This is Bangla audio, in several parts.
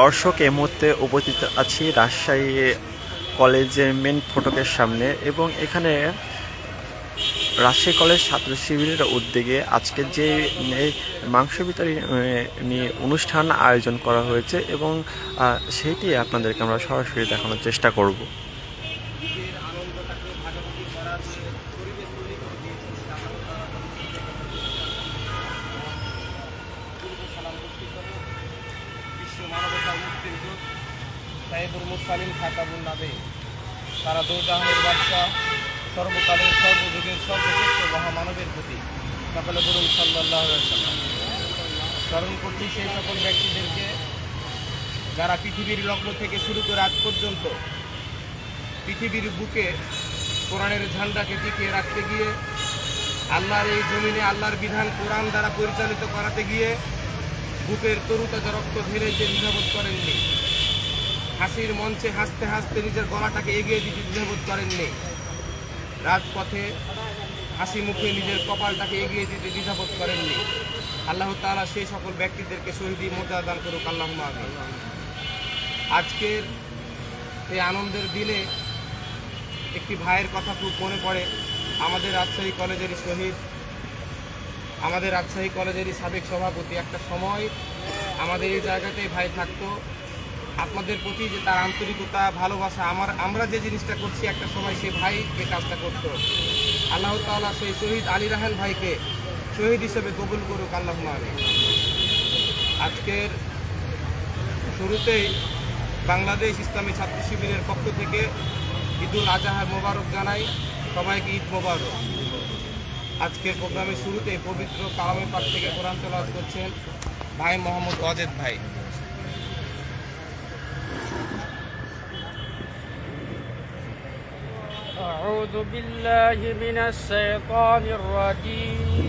দর্শক এ মুহূর্তে উপস্থিত আছি রাজশাহী কলেজের মেন ফটকের সামনে এবং এখানে রাজশাহী কলেজ ছাত্র শিবিরের উদ্যোগে আজকে যে মাংস বিতরী নিয়ে অনুষ্ঠান আয়োজন করা হয়েছে এবং সেইটি আপনাদেরকে আমরা সরাসরি দেখানোর চেষ্টা করব ঈদের আনন্দটাকে ভাগাভাগি করার যে পরিবেশ তৈরি করে দিয়েছেন সেটা আমরা পূর্ব সালাম বর্ষিত বিশ্ব মানবতা মুক্তির দূত সাহেবুল মুসালিম খাতাবুল নাবে তারা দৌজাহানের বাদশাহ সর্বকালের সর্বযুগের সর্বশ্রেষ্ঠ মহামানবের প্রতি সকলে বলুন সাল্লাহ সাল্লাম স্মরণ করছি সেই সকল ব্যক্তিদেরকে যারা পৃথিবীর লগ্ন থেকে শুরু করে আজ পর্যন্ত পৃথিবীর বুকে কোরআনের ঝান্ডাকে টিকিয়ে রাখতে গিয়ে আল্লাহর এই জমিনে আল্লাহর বিধান কোরআন দ্বারা পরিচালিত করাতে গিয়ে বুকের তরুতাজা রক্ত ঢেলে যে দ্বিধাবোধ করেননি, হাসির মঞ্চে হাসতে হাসতে নিজের গলাটাকে এগিয়ে দিতে দ্বিধাবোধ করেননি, রাজপথে হাসি মুখে নিজের কপালটাকে এগিয়ে দিতে দ্বিধাবোধ করেননি, আল্লাহ তাআলা সেই সকল ব্যক্তিদেরকে শহীদি মর্যাদা দান করুক আল্লাহ আজকের এই আনন্দের দিনে একটি ভাইয়ের কথা খুব মনে পড়ে। আমাদের রাজশাহী কলেজেরই শহীদ, আমাদের রাজশাহী কলেজেরই সাবেক সভাপতি। একটা সময় আমাদের এই জায়গাতেই ভাই থাকতো। আপনাদের প্রতি যে তার আন্তরিকতা, ভালোবাসা, আমার, আমরা যে জিনিসটা করছি একটা সময় সে ভাই এই কাজটা করতো। আল্লাহ তাআলা সেই শহীদ আলী রাহান ভাইকে শহীদ হিসেবে কবুল করুক আল্লাহ আজকের শুরুতেই বাংলাদেশ ইসলামী ছাত্র শিবিরের পক্ষ থেকে ঈদুল আজহার মোবারক জানাই সবাইকে ঈদ মোবারক আজকের প্রোগ্রামের শুরুতে পবিত্র কালামে পাক থেকে কোরআন তেলাওয়াত করছেন ভাই মোহাম্মদ অজেদ ভাই أعوذ بالله من الشيطان الرجيم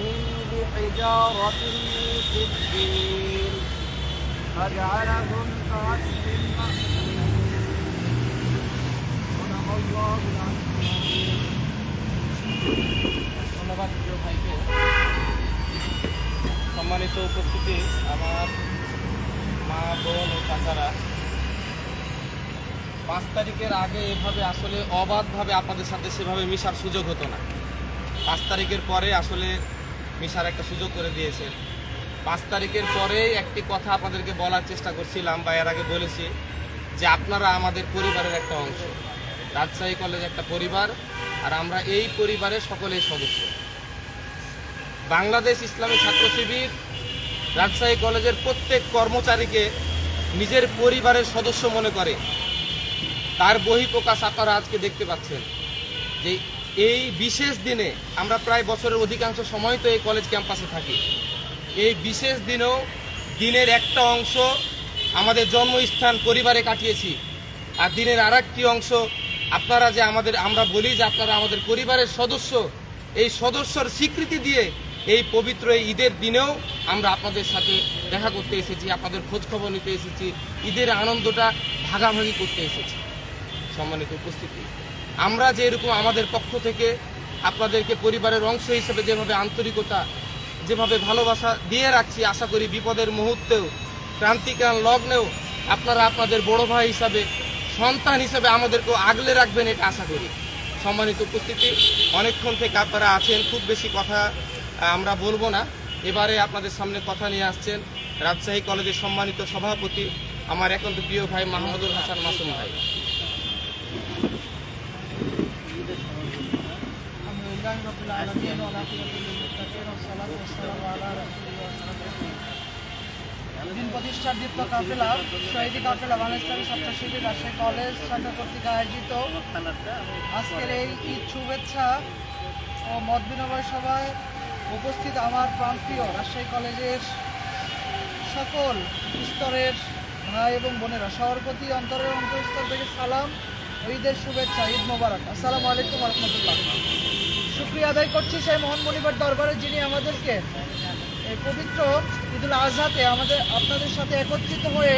بحجارة من سجيل فجعلهم كعصف مأكول صدق الله العظيم ধন্যবাদ প্রিয় ভাইকে সম্মানিত উপস্থিতি আমার মা বোন ও চাচারা পাঁচ তারিখের আগে এভাবে আসলে অবাধভাবে আপনাদের সাথে সেভাবে মিশার সুযোগ হতো না পাঁচ তারিখের পরে আসলে মিশার একটা সুযোগ করে দিয়েছে পাঁচ তারিখের পরেই একটি কথা আপনাদেরকে বলার চেষ্টা করছিলাম বা এর আগে বলেছি যে আপনারা আমাদের পরিবারের একটা অংশ। রাজশাহী কলেজ একটা পরিবার আর আমরা এই পরিবারের সকলেই সদস্য। বাংলাদেশ ইসলামী ছাত্র শিবির রাজশাহী কলেজের প্রত্যেক কর্মচারীকে নিজের পরিবারের সদস্য মনে করে। তার বহিঃপ্রকাশ আপনারা আজকে দেখতে পাচ্ছেন যে এই বিশেষ দিনে আমরা প্রায় বছরের অধিকাংশ সময় তো এই কলেজ ক্যাম্পাসে থাকি। এই বিশেষ দিনেও দিনের একটা অংশ আমাদের জন্মস্থান, পরিবারে কাটিয়েছি। আর দিনের আর অংশ আপনারা যে আমাদের, আমরা বলি যে আপনারা আমাদের পরিবারের সদস্য, এই সদস্যর স্বীকৃতি দিয়ে এই পবিত্র ঈদের দিনেও আমরা আপনাদের সাথে দেখা করতে এসেছি, আপনাদের খোঁজখবর নিতে এসেছি, ঈদের আনন্দটা ভাগাভাগি করতে এসেছি। সম্মানিত উপস্থিতি। আমরা যে এরকম আমাদের পক্ষ থেকে আপনাদেরকে পরিবারের অংশ হিসেবে যেভাবে আন্তরিকতা, যেভাবে ভালোবাসা দিয়ে রাখছি, আশা করি বিপদের মুহূর্তেও, ক্রান্তিকাল লগ্নেও আপনারা আপনাদের বড় ভাই হিসাবে, সন্তান হিসাবে আমাদেরকেও আগলে রাখবেন এটা আশা করি। সম্মানিত উপস্থিতি, অনেকক্ষণ থেকে আপনারা আছেন, খুব বেশি কথা আমরা বলব না। এবারে আপনাদের সামনে কথা নিয়ে আসছেন রাজশাহী কলেজের সম্মানিত সভাপতি, আমার একান্ত প্রিয় ভাই মাহমুদুল হাসান মাসুম ভাই। لله رب العالمين والعاقبة للمتقين والصلاة والسلام على رسول الله দিন প্রতিষ্ঠার দীপ্ত কাফেলা শহীদি কাফেলা বাংলাদেশ ইসলামী ছাত্র শিবির রাজশাহী কলেজ শাখা কর্তৃক আয়োজিত আজকের এই ঈদ শুভেচ্ছা ও মত বিনিময় সভায় উপস্থিত আমার প্রান্তীয় রাজশাহী কলেজের সকল স্তরের ভাই এবং বোনেরা সবার প্রতি অন্তরের অন্তরস্তর থেকে সালাম ও ঈদের শুভেচ্ছা ঈদ মোবারক আসসালামু আলাইকুম রহমতুল্লাহ শুক্রিয়া আদায় করছি সেই মোহন মনিবার দরবারে যিনি আমাদেরকে পবিত্র ঈদুল আজহাতে আমাদের আপনাদের সাথে একত্রিত হয়ে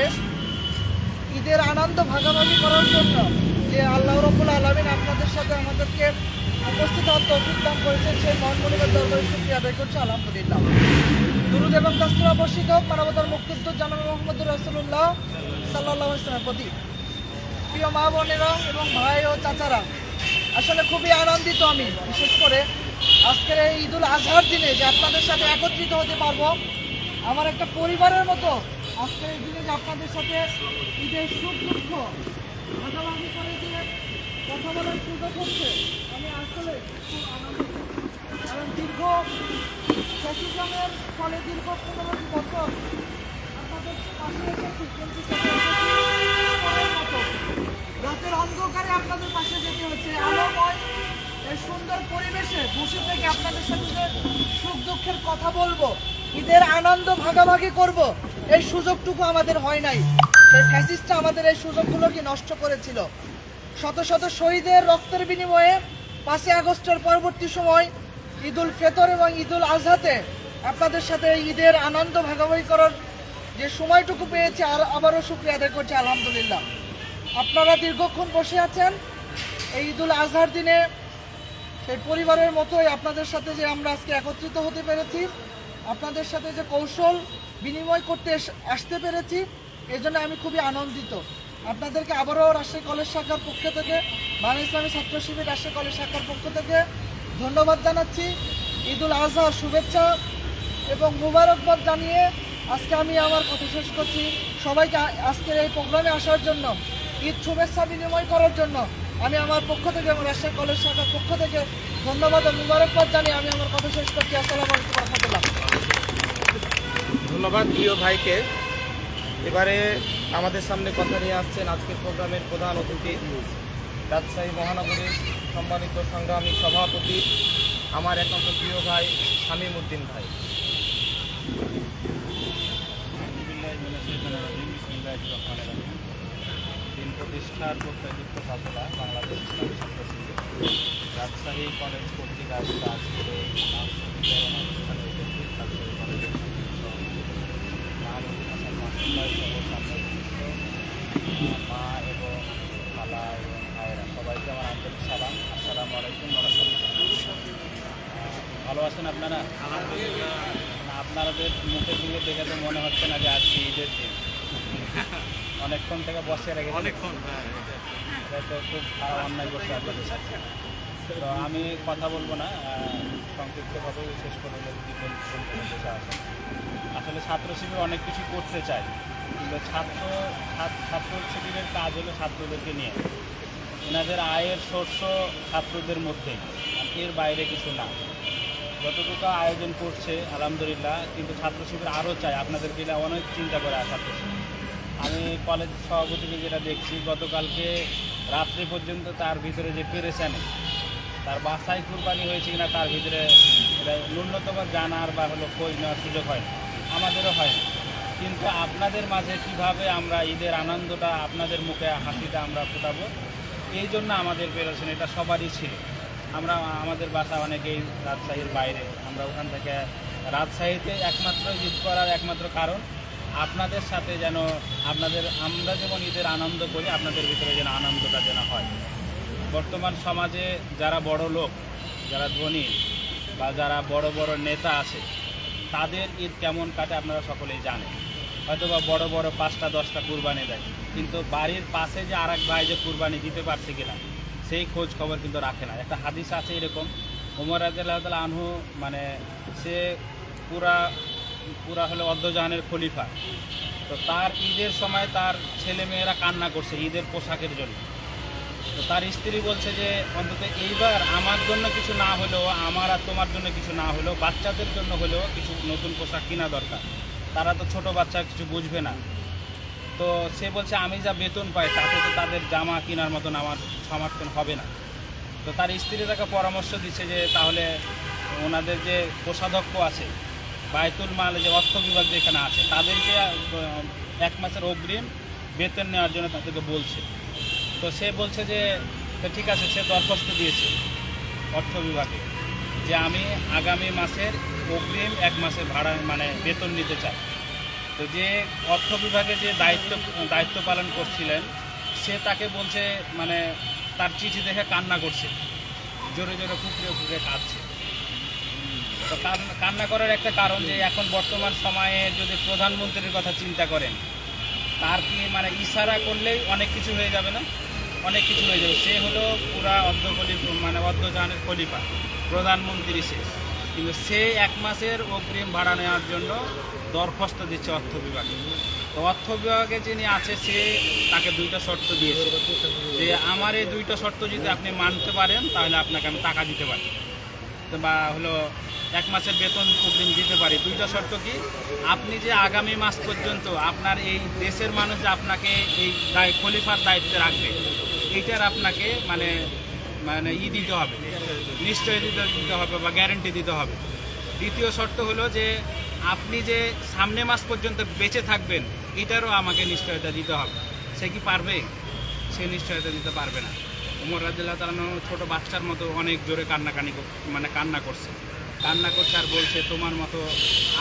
ঈদের আনন্দ ভাগাভাগি করার জন্য যে আল্লাহ রব্বুল আলমিন আপনাদের সাথে আমাদেরকে উপস্থিত হওয়ার তৌফিক দান করেছেন, সেই মহান মনিবের দরবারে শুক্রিয়া আদায় করছি, আলহামদুলিল্লাহ। দুরুদ এবং কাস্তরা বর্ষিত মানবতার মুক্তিযুদ্ধ জানাব মোহাম্মদ রাসুল্লাহ সাল্লাহ ইসলামের প্রতি। প্রিয় মা বোনেরা এবং ভাই ও চাচারা আসলে খুবই আনন্দিত আমি, বিশেষ করে আজকের এই ঈদুল আজহার দিনে যে আপনাদের সাথে একত্রিত হতে পারব। আমার একটা পরিবারের মতো আজকের এই দিনে যে আপনাদের সাথে ঈদের সুখ দুঃখ ভাগাভাগি করে যে কথা বলার সুযোগ হচ্ছে, আমি আসলে খুব আনন্দিত। কারণ দীর্ঘ ফ্যাসিজমের ফলে দীর্ঘ পনেরো বছর আপনাদের পাশে এসেছি কিন্তু সেটা এসেছি পরের মতো। রাতের অন্ধকারে আপনাদের পাশে যেতে হচ্ছে আলোময় এই সুন্দর পরিবেশে বসে থেকে আপনাদের সাথে সুখ দুঃখের কথা বলব, ঈদের আনন্দ ভাগাভাগি করব, এই সুযোগটুকু আমাদের হয় নাই। সেই ফ্যাসিস্টটা আমাদের এই সুযোগগুলোকে নষ্ট করেছিল। শত শত শহীদের রক্তের বিনিময়ে পাঁচই আগস্টের পরবর্তী সময় ঈদুল ফেতর এবং ঈদুল আজহাতে আপনাদের সাথে ঈদের আনন্দ ভাগাভাগি করার যে সময়টুকু পেয়েছি, আর আবারও শুক্রিয়া আদায় করছি, আলহামদুলিল্লাহ। আপনারা দীর্ঘক্ষণ বসে আছেন, এই ঈদুল আজহার দিনে সেই পরিবারের মতোই আপনাদের সাথে যে আমরা আজকে একত্রিত হতে পেরেছি, আপনাদের সাথে যে কৌশল বিনিময় করতে আসতে পেরেছি এই জন্য আমি খুবই আনন্দিত। আপনাদেরকে আবারও রাজশাহী কলেজ শাখার পক্ষ থেকে বাংলা ইসলামী ছাত্র শিবির রাজশাহী কলেজ শাখার পক্ষ থেকে ধন্যবাদ জানাচ্ছি। ঈদুল আজহার শুভেচ্ছা এবং মুবারকবাদ জানিয়ে আজকে আমি আমার কথা শেষ করছি। সবাইকে আজকের এই প্রোগ্রামে আসার জন্য, ঈদ শুভেচ্ছা বিনিময় করার জন্য আমি আমার পক্ষ থেকে এবং রাজশাহী কলেজ শাখার পক্ষ থেকে ধন্যবাদ ও মুবারকবাদ জানিয়ে আমি আমার কথা শেষ করছি। আসসালামু আলাইকুম রহমতুল্লাহ। ধন্যবাদ প্রিয় ভাইকে। এবারে আমাদের সামনে কথা নিয়ে আসছেন আজকের প্রোগ্রামের প্রধান অতিথি রাজশাহী মহানগরীর সম্মানিত সংগ্রামী সভাপতি আমার একান্ত প্রিয় ভাই শামীম উদ্দিন ভাই প্রতিষ্ঠার প্রত্যয়যুক্ত সাধনা বাংলাদেশ ইসলামী ছাত্র রাজশাহী কলেজ কর্তৃক আয়োজিত আজকের মা এবং এবং সালাম আপনারা? আপনাদের মুখের দিকে দেখে তো মনে হচ্ছে না যে আজকে ঈদের দিন। অনেকক্ষণ থেকে বসে রেখেছি। অনেকক্ষণ এটা তো খুব খারাপ অন্যায় করছে আপনাদের সাথে। তো আমি কথা বলব না সংক্ষিপ্তভাবে শেষ করে আসলে ছাত্র শিবির অনেক কিছু করতে চায় কিন্তু ছাত্র ছাত্র- ছাত্র শিবিরের কাজ হলো ছাত্রদেরকে নিয়ে। এনাদের আয়ের সোর্স ছাত্রদের মধ্যেই এর বাইরে কিছু না। যতটুকু আয়োজন করছে আলহামদুলিল্লাহ কিন্তু ছাত্র শিবির আরও চাই আপনাদের দিলে অনেক চিন্তা করে ছাত্র শিবির আমি কলেজ সভাপতিকে যেটা দেখছি, গতকালকে রাত্রি পর্যন্ত তার ভিতরে যে পেরেছানে তার বাসায় কুরবানি হয়েছে কিনা তার ভিতরে এটা ন্যূনতম জানার বা হলো খোঁজ নেওয়ার সুযোগ হয় আমাদেরও হয় কিন্তু আপনাদের মাঝে কীভাবে আমরা ঈদের আনন্দটা আপনাদের মুখে হাসিটা আমরা ফোটাবো, এই জন্য আমাদের পেরেছেন এটা সবারই ছিল। আমরা, আমাদের বাসা অনেকেই রাজশাহীর বাইরে। আমরা ওখান থেকে রাজশাহীতে একমাত্র ঈদ করার একমাত্র কারণ আপনাদের সাথে যেন আপনাদের, আমরা যেমন ঈদের আনন্দ করি, আপনাদের ভিতরে যেন আনন্দটা যেন হয়। বর্তমান সমাজে যারা বড় লোক, যারা ধনী বা যারা বড় বড় নেতা আছে, তাদের ঈদ কেমন কাটে আপনারা সকলেই জানেন। হয়তো বা বড়ো বড় পাঁচটা, দশটা কুরবানি দেয়, কিন্তু বাড়ির পাশে যে আর ভাই যে কুরবানি দিতে পারছে কিনা, সেই খোঁজ খবর কিন্তু রাখে না। একটা হাদিস আছে এরকম ওমর রাজিয়াল্লাহ আনহু মানে সে পুরা পুরা হলো অর্ধজাহানের খলিফা। তো তার ঈদের সময় তার ছেলে মেয়েরা কান্না করছে ঈদের পোশাকের জন্য। তো তার স্ত্রী বলছে যে, অন্তত এইবার আমার জন্য কিছু না হলেও, আমার আর তোমার জন্য কিছু না হলেও, বাচ্চাদের জন্য হলেও কিছু নতুন পোশাক কিনা দরকার। তারা তো ছোট বাচ্চা, কিছু বুঝবে না। তো সে বলছে, আমি যা বেতন পাই, তাতে তো তাদের জামা কেনার মতন আমার সমর্থন হবে না। তো তার স্ত্রী তাকে পরামর্শ দিচ্ছে যে, তাহলে ওনাদের যে কোষাধ্যক্ষ আছে বায়তুল মাল যে অর্থ বিভাগ যেখানে আছে, তাদেরকে এক মাসের অগ্রিম বেতন নেওয়ার জন্য তাদেরকে বলছে। তো সে বলছে যে ঠিক আছে, সে দরখাস্ত দিয়েছে অর্থ বিভাগে যে আমি আগামী মাসের অগ্রিম এক মাসের ভাড়া মানে বেতন নিতে চাই। তো যে অর্থ বিভাগে যে দায়িত্ব দায়িত্ব পালন করছিলেন, সে তাকে বলছে মানে তার চিঠি দেখে কান্না করছে। জোরে জোরে ফুকরে ফুকরে কাঁদছে। কান্না করার একটা কারণ যে এখন বর্তমান সময়ে যদি প্রধানমন্ত্রীর কথা চিন্তা করেন, তার কি মানে ইশারা করলেই অনেক কিছু হয়ে যাবে না? অনেক কিছু হয়ে যাবে। সে হলো পুরা অর্ধ মানে অর্ধজাহানের খলিফা, প্রধানমন্ত্রী সে। কিন্তু সে এক মাসের অগ্রিম ভাড়া নেওয়ার জন্য দরখাস্ত দিচ্ছে অর্থ বিভাগে। তো অর্থ বিভাগে যিনি আছে, সে তাকে দুইটা শর্ত দিয়েছে। যে আমার এই দুইটা শর্ত যদি আপনি মানতে পারেন, তাহলে আপনাকে আমি টাকা দিতে পারি। বা হলো এক মাসের বেতন অগ্রিম দিতে পারি। দুইটা শর্ত কি? আপনি যে আগামী মাস পর্যন্ত আপনার এই দেশের মানুষ যে আপনাকে এই দায়- খলিফার দায়িত্বে রাখবে, এইটার আপনাকে মানে মানে ই দিতে হবে, নিশ্চয় দিতে দিতে হবে বা গ্যারেন্টি দিতে হবে। দ্বিতীয় শর্ত হলো যে, আপনি যে সামনে মাস পর্যন্ত বেঁচে থাকবেন, এটারও আমাকে নিশ্চয়তা দিতে হবে। সে কি পারবে? সে নিশ্চয়তা দিতে পারবে না। উমর রাজিল্লাহ তালানো ছোটো বাচ্চার মতো অনেক জোরে কান্নাকানি মানে কান্না করছে। কান্না করছে আর বলছে তোমার মতো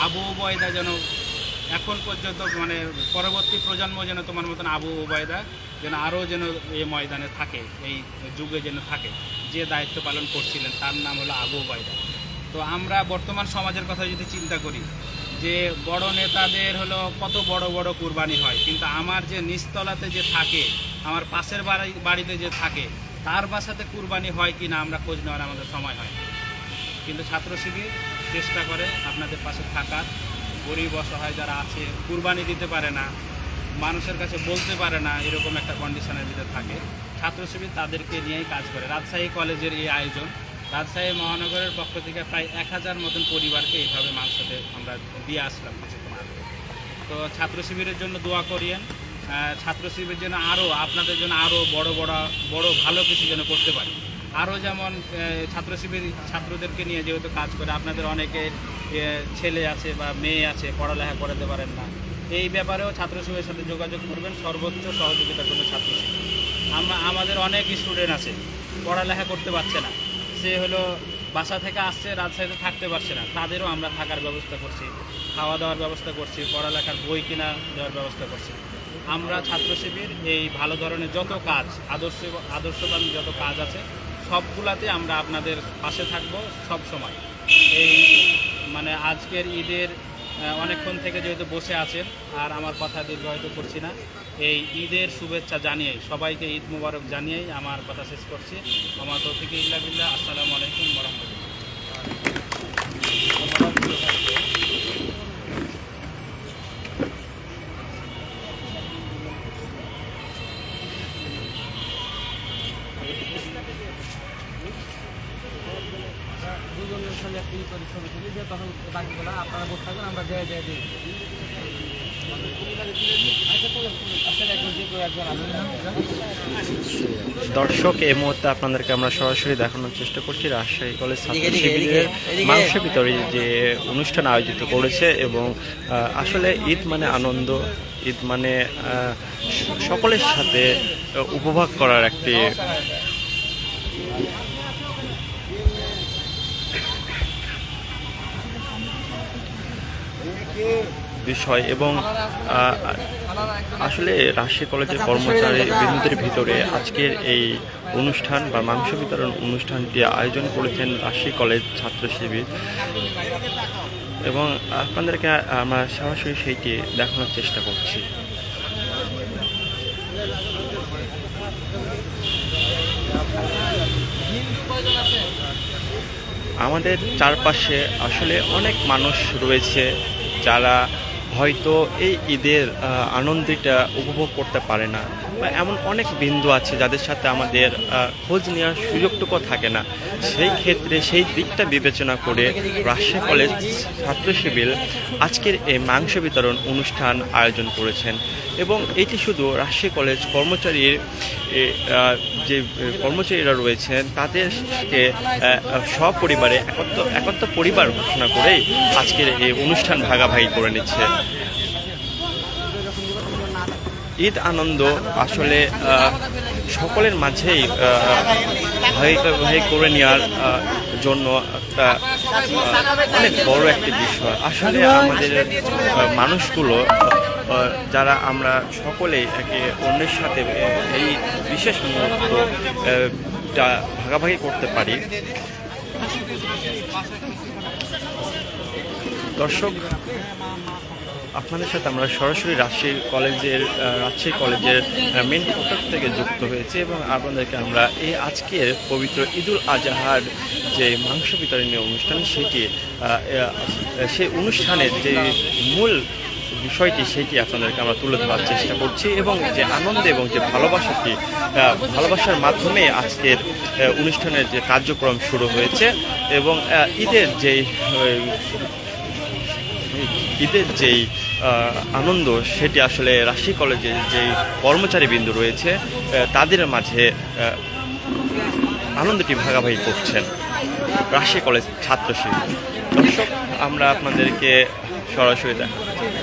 আবু ওবায়দা যেন এখন পর্যন্ত মানে পরবর্তী প্রজন্ম যেন তোমার মতন আবু ওবায়দা যেন আরও যেন এই ময়দানে থাকে, এই যুগে যেন থাকে। যে দায়িত্ব পালন করছিলেন, তার নাম হলো আবু ওবায়দা তো আমরা বর্তমান সমাজের কথা যদি চিন্তা করি, যে বড় নেতাদের হলো কত বড় বড় কুরবানি হয়, কিন্তু আমার যে নিচতলাতে যে থাকে, আমার পাশের বাড়ি বাড়িতে যে থাকে, তার বাসাতে কুরবানি হয় কি না আমরা খোঁজ নেওয়ার আমাদের সময় হয় কিন্তু ছাত্র শিবির চেষ্টা করে আপনাদের পাশে থাকার। গরিব, অসহায় যারা আছে, কুরবানি দিতে পারে না, মানুষের কাছে বলতে পারে না, এরকম একটা কন্ডিশনের ভিতরে থাকে। ছাত্র শিবির তাদেরকে নিয়েই কাজ করে। রাজশাহী কলেজের এই আয়োজন, রাজশাহী মহানগরের পক্ষ থেকে প্রায় এক হাজার মতন পরিবারকে এইভাবে দিয়ে আমরা দিয়ে আসলাম কিছুক্ষণ তো ছাত্র শিবিরের জন্য দোয়া করিয়েন। ছাত্র শিবিরের জন্য আরও আপনাদের জন্য আরও বড় বড় বড় ভালো কিছু যেন করতে পারি। আরও যেমন ছাত্র শিবির ছাত্রদেরকে নিয়ে যেহেতু কাজ করে, আপনাদের অনেকে ছেলে আছে বা মেয়ে আছে, পড়ালেখা করাতে পারেন না। এই ব্যাপারেও ছাত্র শিবিরের সাথে যোগাযোগ করবেন, সর্বোচ্চ সহযোগিতা করবে ছাত্র শিবির আমরা আমাদের অনেক স্টুডেন্ট আছে, পড়ালেখা করতে পারছে না। সে হলো বাসা থেকে আসছে, রাজশাহীতে থাকতে পারছে না। তাদেরও আমরা থাকার ব্যবস্থা করছি, খাওয়া দাওয়ার ব্যবস্থা করছি, পড়ালেখার বই কিনা দেওয়ার ব্যবস্থা করছি। আমরা ছাত্র শিবির এই ভালো ধরনের যত কাজ, আদর্শ, আদর্শবান যত কাজ আছে সবগুলাতে আমরা আপনাদের পাশে থাকব সব সময়। এই মানে আজকের ঈদের অনেকক্ষণ থেকে যেহেতু বসে আছেন, আর আমার কথা দীর্ঘায়িত করছি না, এই ঈদের শুভেচ্ছা জানিয়েই, সবাইকে ঈদ মুবারক জানিয়েই আমার কথা শেষ করছি। আমার তৌফিক ইল্লা বিল্লাহ, আসসালামু আলাইকুম রহমতুল্লাহ দুজনের সঙ্গে একটি ই করে ছবি তুলি দিয়ে তখন বাকিগুলো আপনারা বসে থাকবেন আমরা জয় জয় দিই আসলে একজন যে কেউ একজন আসেন দর্শক এই মুহূর্তে আপনাদেরকে আমরা সরাসরি দেখানোর চেষ্টা করছি রাজশাহী কলেজ ছাত্র শিবিরের মাংস বিতরী যে অনুষ্ঠান আয়োজিত করেছে এবং আসলে ঈদ মানে আনন্দ ঈদ মানে সকলের সাথে উপভোগ করার একটি বিষয় এবং আসলে রাজশাহী কলেজের কর্মচারী বৃন্দদের ভিতরে আজকের এই অনুষ্ঠান বা মাংস বিতরণ অনুষ্ঠানটি আয়োজন করেছেন রাজশাহী কলেজ ছাত্র শিবির। এবং আপনাদেরকে আমরা সরাসরি সেইটি দেখানোর চেষ্টা করছি। আমাদের চারপাশে আসলে অনেক মানুষ রয়েছে যারা হয়তো এই ঈদের আনন্দটা উপভোগ করতে পারে না। বা এমন অনেক বিন্দু আছে যাদের সাথে আমাদের খোঁজ নেওয়ার সুযোগটুকু থাকে না। সেই ক্ষেত্রে সেই দিকটা বিবেচনা করে রাজশাহী কলেজ ছাত্র শিবির আজকের এই মাংস বিতরণ অনুষ্ঠান আয়োজন করেছেন। এবং এটি শুধু রাজশাহী কলেজ কর্মচারীর যে কর্মচারীরা রয়েছেন তাদেরকে সপরিবারে একত্র একত্র পরিবার ঘোষণা করেই আজকের এই অনুষ্ঠান ভাগাভাগি করে নিচ্ছে। ঈদ আনন্দ আসলে সকলের মাঝেই ভাই করে নেওয়ার জন্য একটা অনেক বড় একটি বিষয়। আসলে আমাদের মানুষগুলো যারা আমরা সকলেই একে অন্যের সাথে এই বিশেষ মুহূর্ত ভাগাভাগি করতে পারি। দর্শক, আপনাদের সাথে আমরা সরাসরি রাজশাহী কলেজের রাজশাহী কলেজের মেন ফটক থেকে যুক্ত হয়েছে এবং আপনাদেরকে আমরা এই আজকের পবিত্র ঈদুল আজহার যে মাংস বিতরণীয় অনুষ্ঠান, সেটি সেই অনুষ্ঠানের যে মূল বিষয়টি সেটি আপনাদেরকে আমরা তুলে ধরার চেষ্টা করছি এবং যে আনন্দ এবং যে ভালোবাসাটি ভালোবাসার মাধ্যমে আজকের অনুষ্ঠানের যে কার্যক্রম শুরু হয়েছে এবং ঈদের যেই ঈদের যেই আনন্দ সেটি আসলে রাজশাহী কলেজের যেই কর্মচারীবৃন্দ রয়েছে তাদের মাঝে আনন্দটি ভাগাভাগি করছেন রাজশাহী কলেজ ছাত্র দর্শক, আমরা আপনাদেরকে সরাসরি দেখার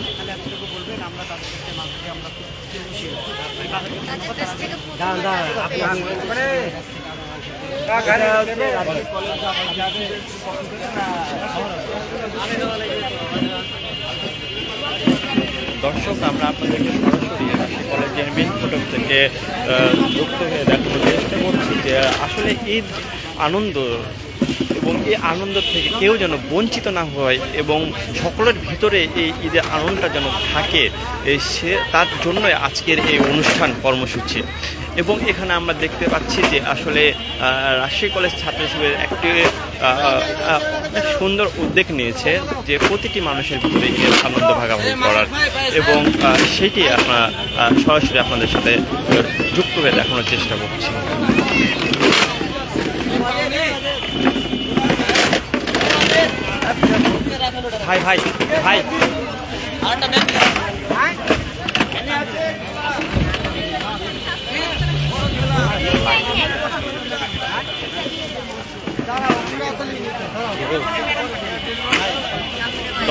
দর্শক, আমরা আপনাদেরকে সরাসরি কলেজের মেন ফটক থেকে যুক্ত হয়ে দেখানোর চেষ্টা করছি যে আসলে ঈদ আনন্দ এবং এই আনন্দ থেকে কেউ যেন বঞ্চিত না হয় এবং সকলের ভিতরে এই ঈদের আনন্দটা যেন থাকে সে তার জন্যই আজকের এই অনুষ্ঠান কর্মসূচি। এবং এখানে আমরা দেখতে পাচ্ছি যে আসলে রাজশাহী কলেজ ছাত্র শিবিরের একটি সুন্দর উদ্যোগ নিয়েছে যে প্রতিটি মানুষের ভিতরে এর আনন্দ ভাগাভাগি করার এবং সেটি আমরা সরাসরি আপনাদের সাথে যুক্ত হয়ে দেখানোর চেষ্টা করছি। ভাই ভাই ভাই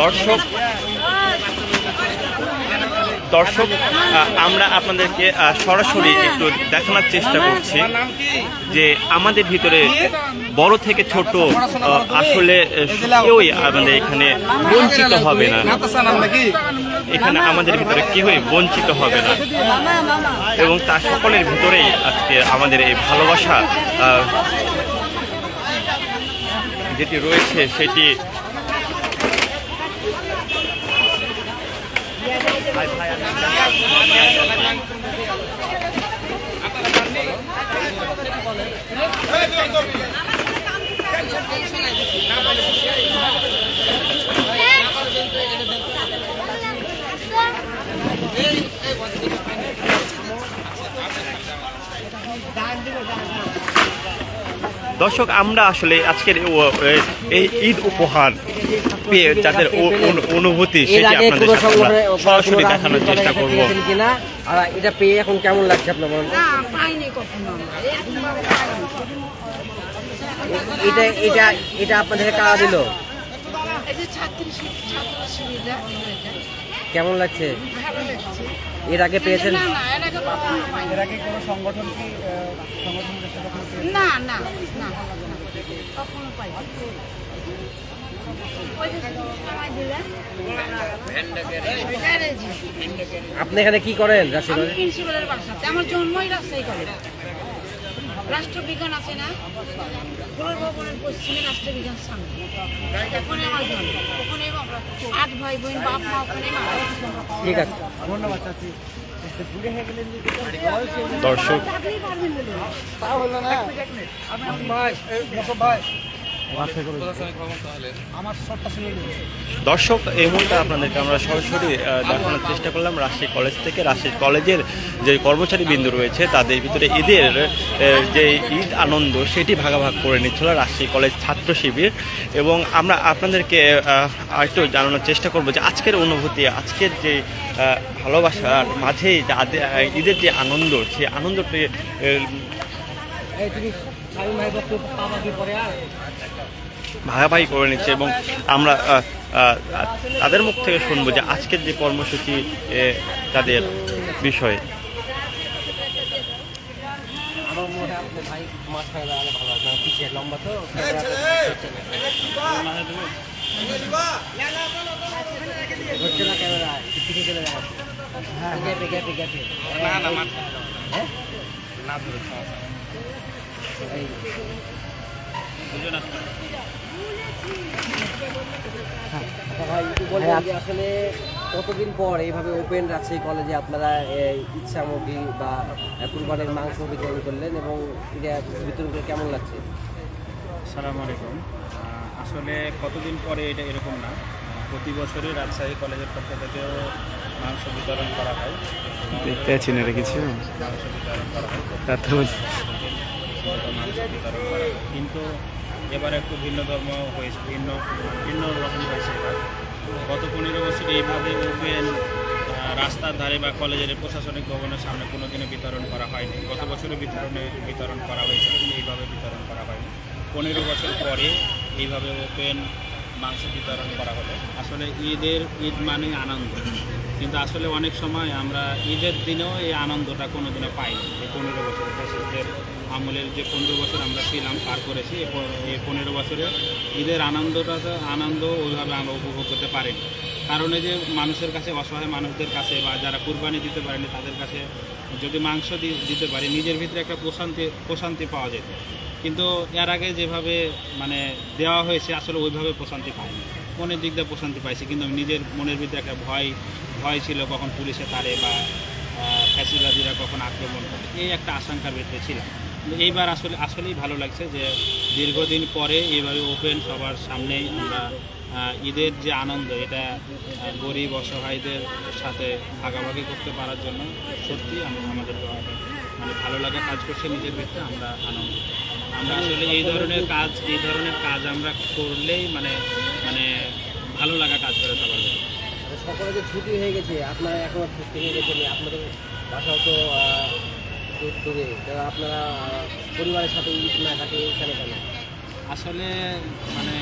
দর্শক দর্শক আমরা আপনাদেরকে সরাসরি একটু দেখানোর চেষ্টা করছি যে আমাদের ভিতরে বড় থেকে ছোট আসলে কেউই আমাদের এখানে বঞ্চিত হবে না। এখানে আমাদের ভিতরে কেউই বঞ্চিত হবে না। এবং তার সকলের ভিতরেই আজকে আমাদের এই ভালোবাসা যেটি রয়েছে সেটি দর্শক আমরা আসলে আজকের এই ঈদ উপহার পেয়ে যাদের অনুভূতি সেটি আপনাদের সরাসরি দেখানোর চেষ্টা করব। কিনা আর এটা পেয়ে এখন কেমন লাগছে আপনার বলেন না পাইনি কখনো আমরা। এরকমভাবে পাইনি এটা এটা এটা আপনাদের কারা দিল? কেমন লাগছে? এর আগে পেয়েছেন? এর আগে কোনো সংগঠন কি? না না না কখনো। আপনি এখানে কি করেন প্রিন্সিপালের বাসাতে আমার জন্মই রাজশাহী কলেজ। রাষ্ট্রবিজ্ঞান আছে না? ফুলের ভবনের পশ্চিমে রাষ্ট্রবিজ্ঞান সামনে ওখানে আমার জন্ম। ওখানে আট ভাই বোন বাপ মা ওখানে ঠিক আছে। ধন্যবাদ চাচি। দর্শক তা হলো না। ভাই দর্শক এই মুহূর্তে আপনাদেরকে আমরা সরাসরি দেখানোর চেষ্টা করলাম রাজশাহী কলেজ থেকে। রাজশাহী কলেজের যে কর্মচারী বিন্দু রয়েছে তাদের ভিতরে ঈদের যে ঈদ আনন্দ সেটি ভাগাভাগ করে নিচ্ছিল রাজশাহী কলেজ ছাত্র শিবির। এবং আমরা আপনাদেরকে একটু জানানোর চেষ্টা করব যে আজকের অনুভূতি আজকের যে ভালোবাসার মাঝে ঈদের যে আনন্দ সেই আনন্দটি ভাগাভাগি করে নিচ্ছে এবং আমরা তাদের মুখ থেকে শুনব যে আজকের যে কর্মসূচি তাদের বিষয়ে। হয় হয় না যাবে হ্যাঁ না না আসলে কতদিন পর এইভাবে ওপেন রাজশাহী কলেজে আপনারা এই ঈদ সামগ্রী বা কুরবানের মাংস বিতরণ করলেন এবং এটা বিতরণ করে কেমন লাগছে? আসসালামু আলাইকুম আসলে কতদিন পরে এটা এরকম না। প্রতি বছরই রাজশাহী কলেজের পক্ষ থেকেও মাংস বিতরণ করা হয়। দেখতে চিনে রেখেছি মাংস বিতরণ করা হয়। মাংস বিতরণ করা হয়। কিন্তু এবার একটু ভিন্ন ধর্ম হয়েছে, ভিন্ন ভিন্ন রকম হয়েছে এবার। গত পনেরো বছর এইভাবে ওপেন রাস্তার ধারে বা কলেজের প্রশাসনিক ভবনের সামনে কোনো দিনও বিতরণ করা হয়নি। গত বছরে বিতরণে, বিতরণ করা হয়েছিল, কিন্তু এইভাবে বিতরণ করা হয়নি। পনেরো বছর পরে এইভাবে ওপেন মাংস বিতরণ করা হলো। আসলে ঈদের ঈদ মানে আনন্দ। কিন্তু আসলে অনেক সময় আমরা ঈদের দিনেও এই আনন্দটা কোনো দিনও পাইনি, এই পনেরো বছর ফ্যাসিস্টদের আমলের যে পনেরো বছর আমরা ছিলাম, পার করেছি এই পনেরো বছরে ঈদের আনন্দটা আনন্দ ওইভাবে আমরা উপভোগ করতে পারিনি। কারণে যে মানুষের কাছে, অসহায় মানুষদের কাছে বা যারা কুরবানি দিতে পারেনি, তাদের কাছে যদি মাংস দিতে পারি, নিজের ভিতরে একটা প্রশান্তি প্রশান্তি পাওয়া যেত। কিন্তু এর আগে যেভাবে মানে দেওয়া হয়েছে, আসলে ওইভাবে প্রশান্তি পাইনি। মনের দিক দিয়ে প্রশান্তি পাইছি, কিন্তু নিজের মনের ভিতরে একটা ভয় ভয় ছিল কখন পুলিশে তারে বা ফ্যাসিবাদীরা কখন আক্রমণ করে, এই একটা আশঙ্কার ভিতরে ছিলাম। এইবার আসলে আসলেই ভালো লাগছে যে দীর্ঘদিন পরে এইভাবে ওপেন সবার সামনেই আমরা ঈদের যে আনন্দ, এটা গরিব, অসহায়দের সাথে ভাগাভাগি করতে পারার জন্য সত্যি আমরা আমাদের মানে ভালো লাগা কাজ করছে, নিজের ভিতরে আমরা আনন্দ আমরা আসলে এই ধরনের কাজ, এই ধরনের কাজ আমরা করলেই মানে মানে ভালো লাগা কাজ করে সবার। আর সকলে যে ছুটি হয়ে গেছে, আপনারা এখনও ছুটি হয়ে গেছেন, আপনাদের বাসাও তো আপনারা পরিবারের সাথে ঈদ না কাটে এখানে কেন? আসলে মানে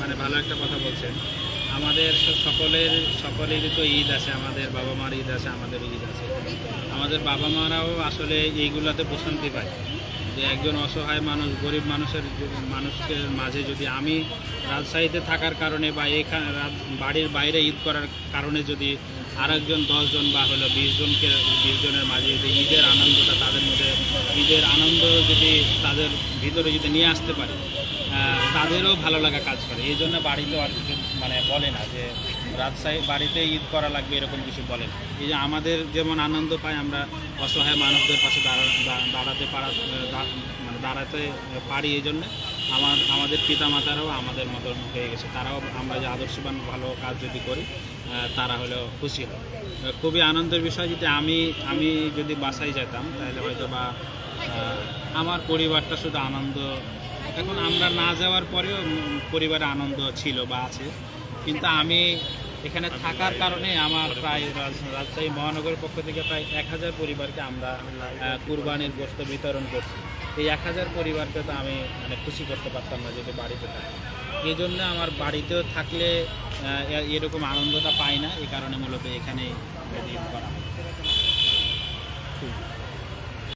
মানে ভালো একটা কথা বলছেন। আমাদের সকলের, সকলেরই তো ঈদ আছে, আমাদের বাবা মার ঈদ আছে, আমাদের ঈদ আছে। আমাদের বাবা মারাও আসলে এইগুলাতে প্রশান্তি পায়। যে একজন অসহায় মানুষ, গরিব মানুষের মানুষকে মাঝে যদি আমি রাজশাহীতে থাকার কারণে বা এখানে বাড়ির বাইরে ঈদ করার কারণে যদি আরেকজন, দশজন বা হলো বিশ জনকে, বিশ জনের মাঝে যদি ঈদের আনন্দটা তাদের মধ্যে, ঈদের আনন্দ যদি তাদের ভিতরে যদি নিয়ে আসতে পারে তাদেরও ভালো লাগা কাজ করে। এই জন্য বাড়িতেও আর কিছু মানে বলে না যে রাজশাহী বাড়িতে ঈদ করা লাগবে এরকম কিছু বলে না। এই যে আমাদের যেমন আনন্দ পাই, আমরা অসহায় মানুষদের পাশে দাঁড়া দাঁড়াতে পারা মানে দাঁড়াতে পারি এই জন্যে। আমার, আমাদের পিতামাতারাও আমাদের মতন হয়ে গেছে। তারাও আমরা যে আদর্শবান, ভালো কাজ যদি করি তারা হলেও খুশি হয় খুবই আনন্দের বিষয় যদি আমি আমি যদি বাসায় যেতাম, তাহলে হয়তো বা আমার পরিবারটা শুধু আনন্দ। এখন আমরা না যাওয়ার পরেও পরিবারে আনন্দ ছিল বা আছে। কিন্তু আমি এখানে থাকার কারণে আমার প্রায় রাজ- রাজশাহী মহানগরের পক্ষ থেকে প্রায় এক হাজার পরিবারকে আমরা কুরবানির গোস্ত বিতরণ করছি। এই এক হাজার পরিবারকে তো আমি মানে খুশি করতে পারতাম না যদি বাড়িতে থাকতাম। এই জন্য আমার বাড়িতেও থাকলে এরকম আনন্দটা পাই না। এই কারণে মূলত এখানে করা